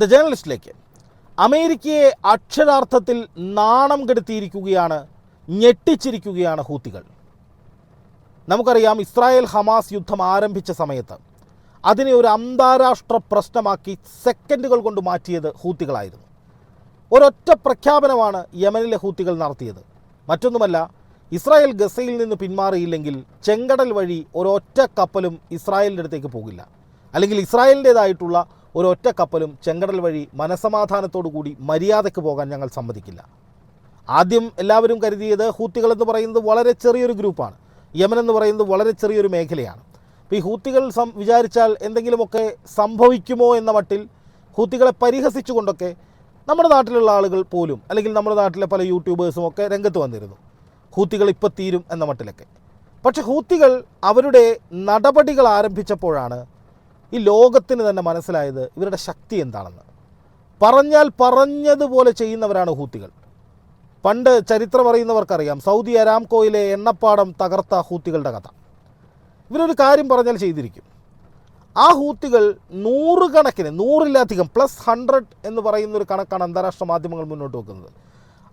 The ജേർണലിസ്റ്റിലേക്ക് അമേരിക്കയെ അക്ഷരാർത്ഥത്തിൽ നാണം കെടുത്തിയിരിക്കുകയാണ് ഞെട്ടിച്ചിരിക്കുകയാണ് ഹൂത്തികൾ. നമുക്കറിയാം ഇസ്രായേൽ ഹമാസ് യുദ്ധം ആരംഭിച്ച സമയത്ത് അതിനെ ഒരു അന്താരാഷ്ട്ര പ്രശ്നമാക്കി സെക്കൻഡുകൾ കൊണ്ട് മാറ്റിയത് ഹൂത്തികളായിരുന്നു. ഒരൊറ്റ പ്രഖ്യാപനമാണ് യമനിലെ ഹൂത്തികൾ നടത്തിയത്. മറ്റൊന്നുമല്ല ഇസ്രായേൽ ഗസയിൽ നിന്ന് പിന്മാറിയില്ലെങ്കിൽ ചെങ്കടൽ വഴി ഒരൊറ്റ കപ്പലും ഇസ്രായേലിന്റെ അടുത്തേക്ക് പോകില്ല. അല്ലെങ്കിൽ ഇസ്രായേലിന്റേതായിട്ടുള്ള ഒരൊറ്റ കപ്പലും ചെങ്കടൽ വഴി മനസമാധാനത്തോടുകൂടി മര്യാദയ്ക്ക് പോകാൻ ഞങ്ങൾ സമ്മതിക്കില്ല. ആദ്യം എല്ലാവരും കരുതിയത് ഹൂത്തികൾ എന്ന് പറയുന്നത് വളരെ ചെറിയൊരു ഗ്രൂപ്പാണ്. യമൻ എന്ന് പറയുന്നത് വളരെ ചെറിയൊരു മേഖലയാണ്. അപ്പോൾ ഈ ഹൂത്തികൾ സം വിചാരിച്ചാൽ എന്തെങ്കിലുമൊക്കെ സംഭവിക്കുമോ എന്ന മട്ടിൽ ഹൂത്തികളെ പരിഹസിച്ചുകൊണ്ടൊക്കെ നമ്മുടെ നാട്ടിലുള്ള ആളുകൾ പോലും അല്ലെങ്കിൽ നമ്മുടെ നാട്ടിലെ പല യൂട്യൂബേഴ്സും ഒക്കെ രംഗത്ത് വന്നിരുന്നു. ഹൂത്തികൾ ഇപ്പോൾ തീരും എന്ന മട്ടിലൊക്കെ. പക്ഷേ ഹൂത്തികൾ അവരുടെ നടപടികൾ ആരംഭിച്ചപ്പോഴാണ് ഈ ലോകത്തിന് തന്നെ മനസ്സിലായത് ഇവരുടെ ശക്തി എന്താണെന്ന്. പറഞ്ഞാൽ പറഞ്ഞതുപോലെ ചെയ്യുന്നവരാണ് ഹൂത്തികൾ. പണ്ട് ചരിത്രം അറിയുന്നവർക്കറിയാം സൗദി അരാംകോയിലെ എണ്ണപ്പാടം തകർത്ത ഹൂത്തികളുടെ കഥ. ഇവരൊരു കാര്യം പറഞ്ഞാൽ ചെയ്തിരിക്കും. ആ ഹൂത്തികൾ നൂറുകണക്കിന് നൂറിലധികം പ്ലസ് ഹൺഡ്രഡ് എന്ന് പറയുന്ന ഒരു കണക്കാണ് അന്താരാഷ്ട്ര മാധ്യമങ്ങൾ മുന്നോട്ട് വെക്കുന്നത്.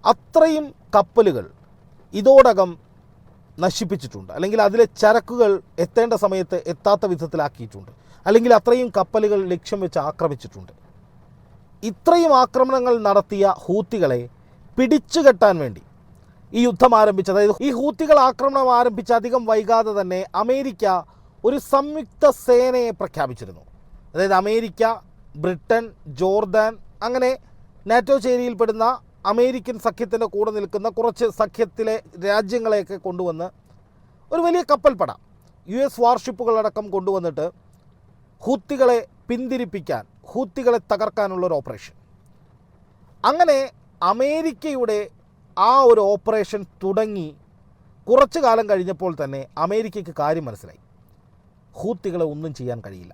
അത്രയും കപ്പലുകൾ ഇതോടകം നശിപ്പിച്ചിട്ടുണ്ട്. അല്ലെങ്കിൽ അതിലെ ചരക്കുകൾ എത്തേണ്ട സമയത്ത് എത്താത്ത വിധത്തിലാക്കിയിട്ടുണ്ട്. അല്ലെങ്കിൽ അത്രയും കപ്പലുകൾ ലക്ഷ്യം വെച്ച് ആക്രമിച്ചിട്ടുണ്ട്. ഇത്രയും ആക്രമണങ്ങൾ നടത്തിയ ഹൂത്തികളെ പിടിച്ചു കെട്ടാൻ വേണ്ടി ഈ യുദ്ധം ആരംഭിച്ചത്. അതായത് ഈ ഹൂത്തികൾ ആക്രമണം ആരംഭിച്ച അധികം വൈകാതെ തന്നെ അമേരിക്ക ഒരു സംയുക്ത സേനയെ പ്രഖ്യാപിച്ചിരുന്നു. അതായത് അമേരിക്ക ബ്രിട്ടൻ ജോർദാൻ അങ്ങനെ നാറ്റോ ചേരിയിൽപ്പെടുന്ന അമേരിക്കൻ സഖ്യത്തിന്റെ കൂടെ നിൽക്കുന്ന കുറച്ച് സഖ്യത്തിലെ രാജ്യങ്ങളെയൊക്കെ കൊണ്ടുവന്ന് ഒരു വലിയ കപ്പൽപ്പട യു എസ് വാർഷിപ്പുകളടക്കം കൊണ്ടുവന്നിട്ട് ഹൂത്തികളെ പിന്തിരിപ്പിക്കാൻ ഹൂത്തികളെ തകർക്കാനുള്ള ഒരു ഓപ്പറേഷൻ. അങ്ങനെ അമേരിക്കയുടെ ആ ഒരു ഓപ്പറേഷൻ തുടങ്ങി കുറച്ചു കാലം കഴിഞ്ഞപ്പോൾ തന്നെ അമേരിക്കയ്ക്ക് കാര്യം മനസ്സിലായി. ഹൂത്തികളെ ഒന്നും ചെയ്യാൻ കഴിയില്ല.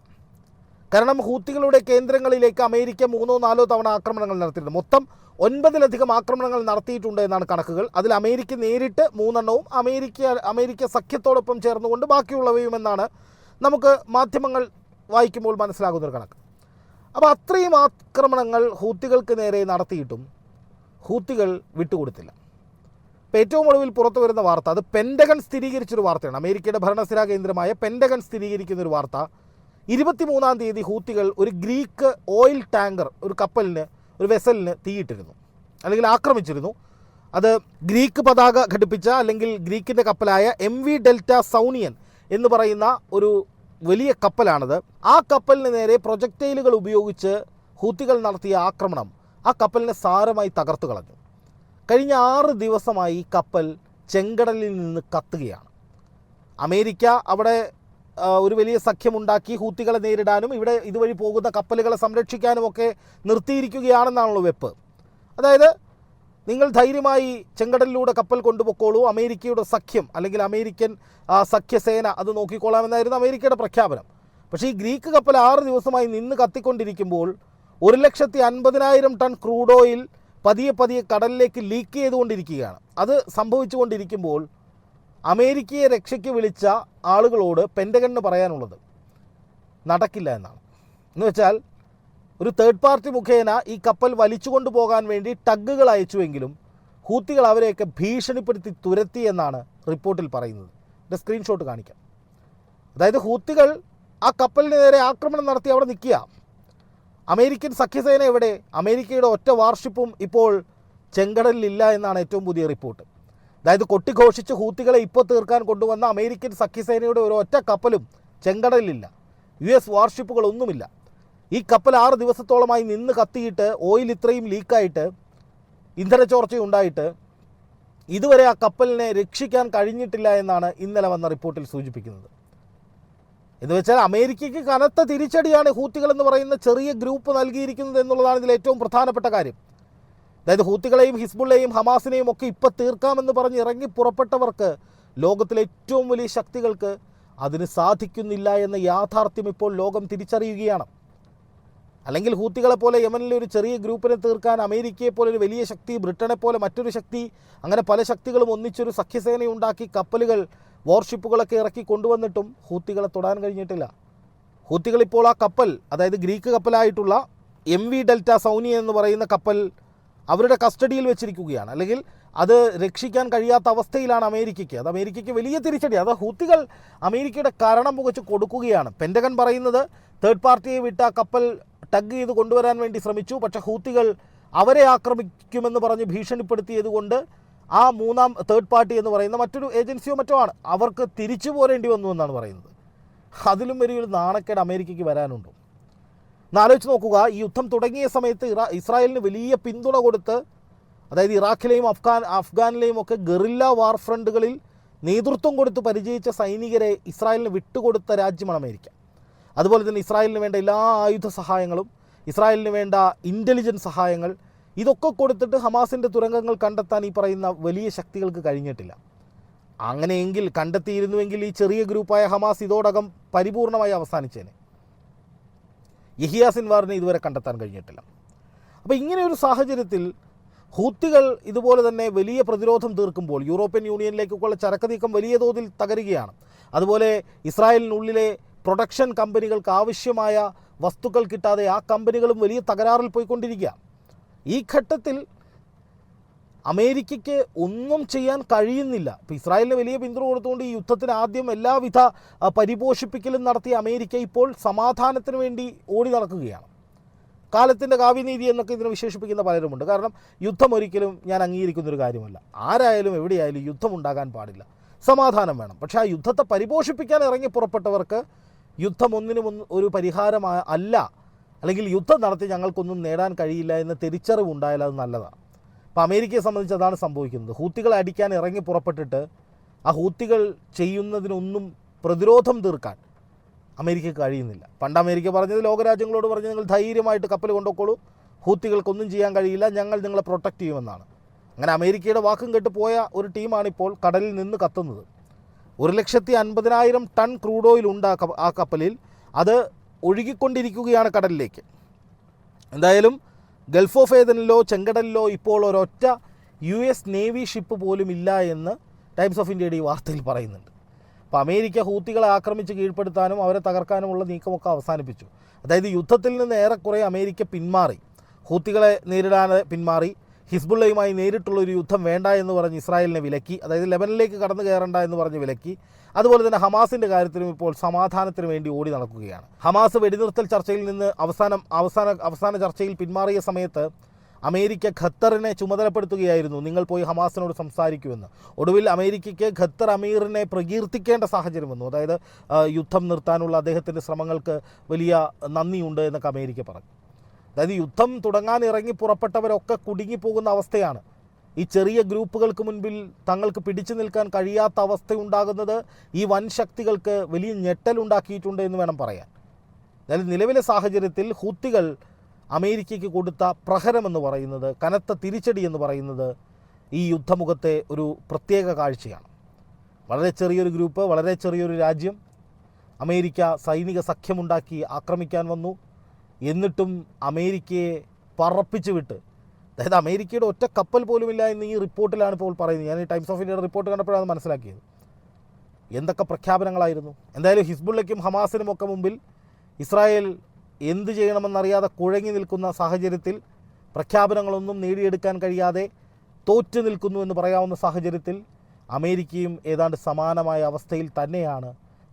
കാരണം ഹൂത്തികളുടെ കേന്ദ്രങ്ങളിലേക്ക് അമേരിക്ക മൂന്നോ നാലോ തവണ ആക്രമണങ്ങൾ നടത്തിയിട്ടുണ്ട്. മൊത്തം ഒൻപതിലധികം ആക്രമണങ്ങൾ നടത്തിയിട്ടുണ്ട് എന്നാണ് കണക്കുകൾ. അതിൽ അമേരിക്ക നേരിട്ട് മൂന്നെണ്ണവും അമേരിക്ക അമേരിക്ക സഖ്യത്തോടൊപ്പം ചേർന്നുകൊണ്ട് ബാക്കിയുള്ളവയും എന്നാണ് നമുക്ക് മാധ്യമങ്ങൾ വായിക്കുമ്പോൾ മനസ്സിലാകുന്ന ഒരു കണക്ക്. അപ്പോൾ അത്രയും ആക്രമണങ്ങൾ ഹൂത്തികൾക്ക് നേരെ നടത്തിയിട്ടും ഹൂത്തികൾ വിട്ടുകൊടുത്തില്ല. ഇപ്പോൾ ഏറ്റവും ഒടുവിൽ പുറത്തു വരുന്ന വാർത്ത അത് പെൻഡഗൺ സ്ഥിരീകരിച്ചൊരു വാർത്തയാണ്. അമേരിക്കയുടെ ഭരണസ്ഥിരാ കേന്ദ്രമായ സ്ഥിരീകരിക്കുന്ന ഒരു വാർത്ത. ഇരുപത്തിമൂന്നാം തീയതി ഹൂത്തികൾ ഒരു ഗ്രീക്ക് ഓയിൽ ടാങ്കർ ഒരു കപ്പലിന് ഒരു വെസലിന് തീയിട്ടിരുന്നു. അല്ലെങ്കിൽ ആക്രമിച്ചിരുന്നു. അത് ഗ്രീക്ക് പതാക ഘടിപ്പിച്ച അല്ലെങ്കിൽ ഗ്രീക്കിന്റെ കപ്പലായ എം വി ഡെൽറ്റ സൗണിയൻ എന്ന് പറയുന്ന ഒരു വലിയ കപ്പലാണത്. ആ കപ്പലിന് നേരെ പ്രൊജക്ടൈലുകൾ ഉപയോഗിച്ച് ഹൂത്തികൾ നടത്തിയ ആക്രമണം ആ കപ്പലിനെ സാരമായി തകർത്തു കളഞ്ഞു. കഴിഞ്ഞ ആറ് ദിവസമായി കപ്പൽ ചെങ്കടലിൽ നിന്ന് കത്തുകയാണ്. അമേരിക്ക അവിടെ ഒരു വലിയ സഖ്യമുണ്ടാക്കി ഹൂത്തികളെ നേരിടാനും ഇവിടെ ഇതുവഴി പോകുന്ന കപ്പലുകളെ സംരക്ഷിക്കാനും ഒക്കെ നിർത്തിയിരിക്കുകയാണെന്നാണല്ലോ വെപ്പ്. അതായത് നിങ്ങൾ ധൈര്യമായി ചെങ്കടലിലൂടെ കപ്പൽ കൊണ്ടുപോയിക്കോളൂ അമേരിക്കയുടെ സഖ്യം അല്ലെങ്കിൽ അമേരിക്കൻ സഖ്യസേന അത് നോക്കിക്കോളാമെന്നായിരുന്നു അമേരിക്കയുടെ പ്രഖ്യാപനം. പക്ഷേ ഈ ഗ്രീക്ക് കപ്പൽ ആറ് ദിവസമായി നിന്ന് കത്തിക്കൊണ്ടിരിക്കുമ്പോൾ ഒരു ലക്ഷത്തി അൻപതിനായിരം ടൺ ക്രൂഡ് ഓയിൽ പതിയെ പതിയെ കടലിലേക്ക് ലീക്ക് ചെയ്തുകൊണ്ടിരിക്കുകയാണ്. അത് സംഭവിച്ചുകൊണ്ടിരിക്കുമ്പോൾ അമേരിക്കയെ രക്ഷയ്ക്ക് വിളിച്ച ആളുകളോട് പെൻഡഗണിന് പറയാനുള്ളത് നടക്കില്ല എന്നാണ്. എന്ന് വെച്ചാൽ ഒരു തേർഡ് പാർട്ടി മുഖേന ഈ കപ്പൽ വലിച്ചു പോകാൻ വേണ്ടി ടഗ്ഗുകൾ അയച്ചുവെങ്കിലും ഹൂത്തികൾ അവരെയൊക്കെ ഭീഷണിപ്പെടുത്തി തുരത്തി എന്നാണ് റിപ്പോർട്ടിൽ പറയുന്നത്. എന്റെ സ്ക്രീൻഷോട്ട് കാണിക്കാം. അതായത് ഹൂത്തികൾ ആ കപ്പലിന് നേരെ ആക്രമണം നടത്തി അവിടെ നിൽക്കുക. അമേരിക്കൻ സഖ്യസേന എവിടെ? അമേരിക്കയുടെ ഒറ്റ വാർഷിപ്പും ഇപ്പോൾ ചെങ്കടലിലില്ല എന്നാണ് ഏറ്റവും പുതിയ റിപ്പോർട്ട് അതായത് കൊട്ടിഘോഷിച്ച് ഹൂത്തികളെ ഇപ്പോൾ തീർക്കാൻ കൊണ്ടുവന്ന അമേരിക്കൻ സഖ്യസേനയുടെ ഒരു ഒറ്റ കപ്പലും ചെങ്കടലിലില്ല. യു എസ് വാർഷിപ്പുകളൊന്നുമില്ല ഈ കപ്പൽ ആറ് ദിവസത്തോളമായി നിന്ന് കത്തിയിട്ട് ഓയിൽ ഇത്രയും ലീക്കായിട്ട് ഇന്ധനച്ചോർച്ചയുണ്ടായിട്ട് ഇതുവരെ ആ കപ്പലിനെ രക്ഷിക്കാൻ കഴിഞ്ഞിട്ടില്ല എന്നാണ് ഇന്നലെ വന്ന റിപ്പോർട്ടിൽ സൂചിപ്പിക്കുന്നത്. എന്ന് വെച്ചാൽ അമേരിക്കയ്ക്ക് കനത്ത തിരിച്ചടിയാണ് ഹൂത്തികൾ എന്ന് പറയുന്ന ചെറിയ ഗ്രൂപ്പ് നൽകിയിരിക്കുന്നത് എന്നുള്ളതാണ് ഇതിൽ ഏറ്റവും പ്രധാനപ്പെട്ട കാര്യം. അതായത് ഹൂത്തികളെയും ഹിസ്ബുള്ളയും ഹമാസിനെയും ഒക്കെ ഇപ്പം തീർക്കാമെന്ന് പറഞ്ഞ് ഇറങ്ങി പുറപ്പെട്ടവർക്ക് ലോകത്തിലെ ഏറ്റവും വലിയ ശക്തികൾക്ക് അതിന് സാധിക്കുന്നില്ല എന്ന യാഥാർത്ഥ്യം ഇപ്പോൾ ലോകം തിരിച്ചറിയുകയാണ്. അല്ലെങ്കിൽ ഹൂത്തികളെ പോലെ യമനിലെ ഒരു ചെറിയ ഗ്രൂപ്പിനെ തീർക്കാൻ അമേരിക്കയെ പോലെ ഒരു വലിയ ശക്തി ബ്രിട്ടനെ പോലെ മറ്റൊരു ശക്തി അങ്ങനെ പല ശക്തികളും ഒന്നിച്ചൊരു സഖ്യസേനയുണ്ടാക്കി കപ്പലുകൾ വാർഷിപ്പുകളൊക്കെ ഇറക്കി കൊണ്ടുവന്നിട്ടും ഹൂത്തികളെ തൊടാൻ കഴിഞ്ഞിട്ടില്ല. ഹൂത്തികൾ ഇപ്പോൾ ആ കപ്പൽ അതായത് ഗ്രീക്ക് കപ്പലായിട്ടുള്ള എം വി ഡെൽറ്റ സൗനി എന്ന് പറയുന്ന കപ്പൽ അവരുടെ കസ്റ്റഡിയിൽ വെച്ചിരിക്കുകയാണ്. അല്ലെങ്കിൽ അത് രക്ഷിക്കാൻ കഴിയാത്ത അവസ്ഥയിലാണ് അമേരിക്കയ്ക്ക്. അത് അമേരിക്കയ്ക്ക് വലിയ തിരിച്ചടി. അത് ഹൂത്തികൾ അമേരിക്കയുടെ കരണം പുകച്ച് കൊടുക്കുകയാണ്. പെൻഡകൻ പറയുന്നത് തേർഡ് പാർട്ടിയെ വിട്ട കപ്പൽ ടഗ് ചെയ്ത് കൊണ്ടുവരാൻ വേണ്ടി ശ്രമിച്ചു. പക്ഷെ ഹൂത്തികൾ അവരെ ആക്രമിക്കുമെന്ന് പറഞ്ഞ് ഭീഷണിപ്പെടുത്തിയതുകൊണ്ട് ആ മൂന്നാം തേർഡ് പാർട്ടി എന്ന് പറയുന്ന മറ്റൊരു ഏജൻസിയോ മറ്റോ ആണ്. അവർക്ക് തിരിച്ചു പോരേണ്ടി വന്നു എന്നാണ് പറയുന്നത്. അതിലും വലിയൊരു നാണക്കേട് അമേരിക്കയ്ക്ക് വരാനുണ്ടോ. ഒന്ന് ആലോചിച്ച് നോക്കുക ഈ യുദ്ധം തുടങ്ങിയ സമയത്ത് ഇറാ ഇസ്രായേലിന് വലിയ പിന്തുണ കൊടുത്ത് അതായത് ഇറാഖിലെയും അഫ്ഗാൻ അഫ്ഗാനിലെയും ഒക്കെ ഗറില്ല വാർ ഫ്രണ്ടുകളിൽ നേതൃത്വം കൊടുത്ത് പരിചയിച്ച സൈനികരെ ഇസ്രായേലിന് വിട്ടുകൊടുത്ത രാജ്യമാണ് അമേരിക്ക. അതുപോലെ തന്നെ ഇസ്രായേലിന് വേണ്ട എല്ലാ ആയുധ സഹായങ്ങളും ഇസ്രായേലിന് വേണ്ട ഇന്റലിജൻസ് സഹായങ്ങൾ ഇതൊക്കെ കൊടുത്തിട്ട് ഹമാസിന്റെ തുരങ്കങ്ങൾ കണ്ടെത്താൻ ഈ പറയുന്ന വലിയ ശക്തികൾക്ക് കഴിഞ്ഞിട്ടില്ല. അങ്ങനെയെങ്കിൽ കണ്ടെത്തിയിരുന്നുവെങ്കിൽ ഈ ചെറിയ ഗ്രൂപ്പായ ഹമാസ് ഇതോടകം പരിപൂർണമായി അവസാനിച്ചേനെ. യഹിയ സിൻവാറിനെ ഇതുവരെ കണ്ടെത്താൻ കഴിഞ്ഞിട്ടില്ല. അപ്പോൾ ഇങ്ങനെ ഒരു സാഹചര്യത്തിൽ ഹൂത്തികൾ ഇതുപോലെ തന്നെ വലിയ പ്രതിരോധം തീർക്കുമ്പോൾ യൂറോപ്യൻ യൂണിയനിലേക്കുള്ള ചരക്ക് നീക്കം വലിയ തോതിൽ തകരുകയാണ്. അതുപോലെ ഇസ്രായേലിനുള്ളിലെ പ്രൊഡക്ഷൻ കമ്പനികൾക്ക് ആവശ്യമായ വസ്തുക്കൾ കിട്ടാതെ ആ കമ്പനികളും വലിയ തകരാറിൽ പോയിക്കൊണ്ടിരിക്കുക ഈ ഘട്ടത്തിൽ അമേരിക്കയ്ക്ക് ഒന്നും ചെയ്യാൻ കഴിയുന്നില്ല. ഇപ്പോൾ ഇസ്രായേലിന് വലിയ പിന്തുണ കൊടുത്തുകൊണ്ട് ഈ യുദ്ധത്തിന് ആദ്യം എല്ലാവിധ പരിപോഷിപ്പിക്കലും നടത്തിയ അമേരിക്ക ഇപ്പോൾ സമാധാനത്തിന് വേണ്ടി ഓടി നടക്കുകയാണ്. കാലത്തിന്റെ കാവ്യനീതി എന്നൊക്കെ ഇതിനെ വിശേഷിപ്പിക്കുന്ന പലരുമുണ്ട്. കാരണം യുദ്ധം ഒരിക്കലും ഞാൻ അംഗീകരിക്കുന്നൊരു കാര്യമല്ല. ആരായാലും എവിടെയായാലും യുദ്ധം ഉണ്ടാകാൻ പാടില്ല. സമാധാനം വേണം. പക്ഷേ ആ യുദ്ധത്തെ പരിപോഷിപ്പിക്കാൻ ഇറങ്ങി പുറപ്പെട്ടവർക്ക് യുദ്ധം ഒന്നിനും ഒന്ന് ഒരു പരിഹാരമായ അല്ല. അല്ലെങ്കിൽ യുദ്ധം നടത്തി ഞങ്ങൾക്കൊന്നും നേടാൻ കഴിയില്ല എന്ന തിരിച്ചറിവ് ഉണ്ടായാൽ അത് നല്ലതാണ് അപ്പോൾ അമേരിക്കയെ സംബന്ധിച്ച് അതാണ് സംഭവിക്കുന്നത്. ഹൂത്തികളെ അടിക്കാൻ ഇറങ്ങി പുറപ്പെട്ടിട്ട് ആ ഹൂത്തികൾ ചെയ്യുന്നതിനൊന്നും പ്രതിരോധം തീർക്കാൻ അമേരിക്കക്ക് കഴിയുന്നില്ല. പണ്ട് അമേരിക്ക പറഞ്ഞത് ലോകരാജ്യങ്ങളോട് പറഞ്ഞ് നിങ്ങൾ ധൈര്യമായിട്ട് കപ്പൽ കൊണ്ടുപോക്കോളൂ ഹൂത്തികൾക്കൊന്നും ചെയ്യാൻ കഴിയില്ല. ഞങ്ങൾ നിങ്ങളെ പ്രൊട്ടക്റ്റ് ചെയ്യുമെന്നാണ്. അങ്ങനെ അമേരിക്കയുടെ വാക്കും കേട്ട് പോയ ഒരു ടീമാണിപ്പോൾ കടലിൽ നിന്ന് കത്തുന്നത്. ഒരു ലക്ഷത്തി അൻപതിനായിരം ടൺ ക്രൂഡ് ഓയിൽ ഉണ്ട് ആ കപ്പലിൽ. അത് ഒഴുകിക്കൊണ്ടിരിക്കുകയാണ് കടലിലേക്ക്. എന്തായാലും ഗൾഫ് ഓഫ് ഏതനിലോ ചെങ്കടലിലോ ഇപ്പോൾ ഒരൊറ്റ യു എസ് നേവി ഷിപ്പ് പോലും ഇല്ല എന്ന് ടൈംസ് ഓഫ് ഇന്ത്യയുടെ ഈ വാർത്തയിൽ പറയുന്നുണ്ട്. അപ്പോൾ അമേരിക്ക ഹൂത്തികളെ ആക്രമിച്ച് കീഴ്പ്പെടുത്താനും അവരെ തകർക്കാനുമുള്ള നീക്കമൊക്കെ അവസാനിപ്പിച്ചു. അതായത് യുദ്ധത്തിൽ നിന്ന് ഏറെക്കുറെ അമേരിക്ക പിന്മാറി. ഹൂത്തികളെ നേരിടാൻ പിന്മാറി. ഹിസ്ബുള്ളയുമായി നേരിട്ടുള്ള ഒരു യുദ്ധം വേണ്ട എന്ന് പറഞ്ഞ് ഇസ്രായേലിനെ വിലക്കി അതായത് ലെബനിലേക്ക് കടന്നു കയറണ്ട എന്ന് പറഞ്ഞ് വിലക്കി. അതുപോലെ തന്നെ ഹമാസിന്റെ കാര്യത്തിലും ഇപ്പോൾ സമാധാനത്തിന് വേണ്ടി ഓടി നടക്കുകയാണ്. ഹമാസ് വെടിനിർത്തൽ ചർച്ചയിൽ നിന്ന് അവസാനം അവസാന അവസാന ചർച്ചയിൽ പിന്മാറിയ സമയത്ത് അമേരിക്ക ഖത്തറിനെ ചുമതലപ്പെടുത്തുകയായിരുന്നു. നിങ്ങൾ പോയി ഹമാസിനോട് സംസാരിക്കുമെന്ന്. ഒടുവിൽ അമേരിക്കയ്ക്ക് ഖത്തർ അമീറിനെ പ്രകീർത്തിക്കേണ്ട സാഹചര്യം വന്നു. അതായത് യുദ്ധം നിർത്താനുള്ള അദ്ദേഹത്തിന്റെ ശ്രമങ്ങൾക്ക് വലിയ നന്ദിയുണ്ട് എന്നൊക്കെ അമേരിക്ക പറഞ്ഞു. അതായത് യുദ്ധം തുടങ്ങാൻ ഇറങ്ങി പുറപ്പെട്ടവരൊക്കെ കുടുങ്ങിപ്പോകുന്ന അവസ്ഥയാണ്. ഈ ചെറിയ ഗ്രൂപ്പുകൾക്ക് മുൻപിൽ തങ്ങൾക്ക് പിടിച്ചു നിൽക്കാൻ കഴിയാത്ത അവസ്ഥയുണ്ടാകുന്നത് ഈ വൻ ശക്തികൾക്ക് വലിയ ഞെട്ടലുണ്ടാക്കിയിട്ടുണ്ട് എന്ന് വേണം പറയാൻ. അതായത് നിലവിലെ സാഹചര്യത്തിൽ ഹൂത്തികൾ അമേരിക്കയ്ക്ക് കൊടുത്ത പ്രഹരമെന്ന് പറയുന്നത് കനത്ത തിരിച്ചടി എന്ന് പറയുന്നത് ഈ യുദ്ധമുഖത്തെ ഒരു പ്രത്യേക കാഴ്ചയാണ്. വളരെ ചെറിയൊരു ഗ്രൂപ്പ് വളരെ ചെറിയൊരു രാജ്യം. അമേരിക്ക സൈനിക സഖ്യമുണ്ടാക്കി ആക്രമിക്കാൻ വന്നു. എന്നിട്ടും അമേരിക്കയെ പറപ്പിച്ചു വിട്ട്. അതായത് അമേരിക്കയുടെ ഒറ്റ കപ്പൽ പോലുമില്ല എന്ന് ഈ റിപ്പോർട്ടിലാണ് ഇപ്പോൾ പറയുന്നത്. ഞാൻ ഈ ടൈംസ് ഓഫ് ഇന്ത്യയുടെ റിപ്പോർട്ട് കണ്ടപ്പോഴാണ് മനസ്സിലാക്കിയത്. എന്തൊക്കെ പ്രഖ്യാപനങ്ങളായിരുന്നു. എന്തായാലും ഹിസ്ബുള്ളയ്ക്കും ഹമാസിനും ഒക്കെ മുമ്പിൽ ഇസ്രായേൽ എന്ത് ചെയ്യണമെന്നറിയാതെ കുഴങ്ങി നിൽക്കുന്ന സാഹചര്യത്തിൽ പ്രഖ്യാപനങ്ങളൊന്നും നേടിയെടുക്കാൻ കഴിയാതെ തോറ്റു നിൽക്കുന്നു എന്ന് പറയാവുന്ന സാഹചര്യത്തിൽ അമേരിക്കയും ഏതാണ്ട് സമാനമായ അവസ്ഥയിൽ തന്നെയാണ്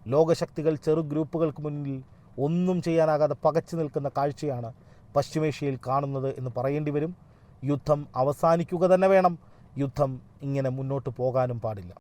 ലോകശക്തികൾ ചെറു ഗ്രൂപ്പുകൾക്ക് മുന്നിൽ ഒന്നും ചെയ്യാനാകാതെ പകച്ചു നിൽക്കുന്ന കാഴ്ചയാണ് പശ്ചിമേഷ്യയിൽ കാണുന്നത് എന്ന് പറയേണ്ടി വരും. യുദ്ധം അവസാനിക്കുക തന്നെ വേണം. യുദ്ധം ഇങ്ങനെ മുന്നോട്ട് പോകാനും പാടില്ല.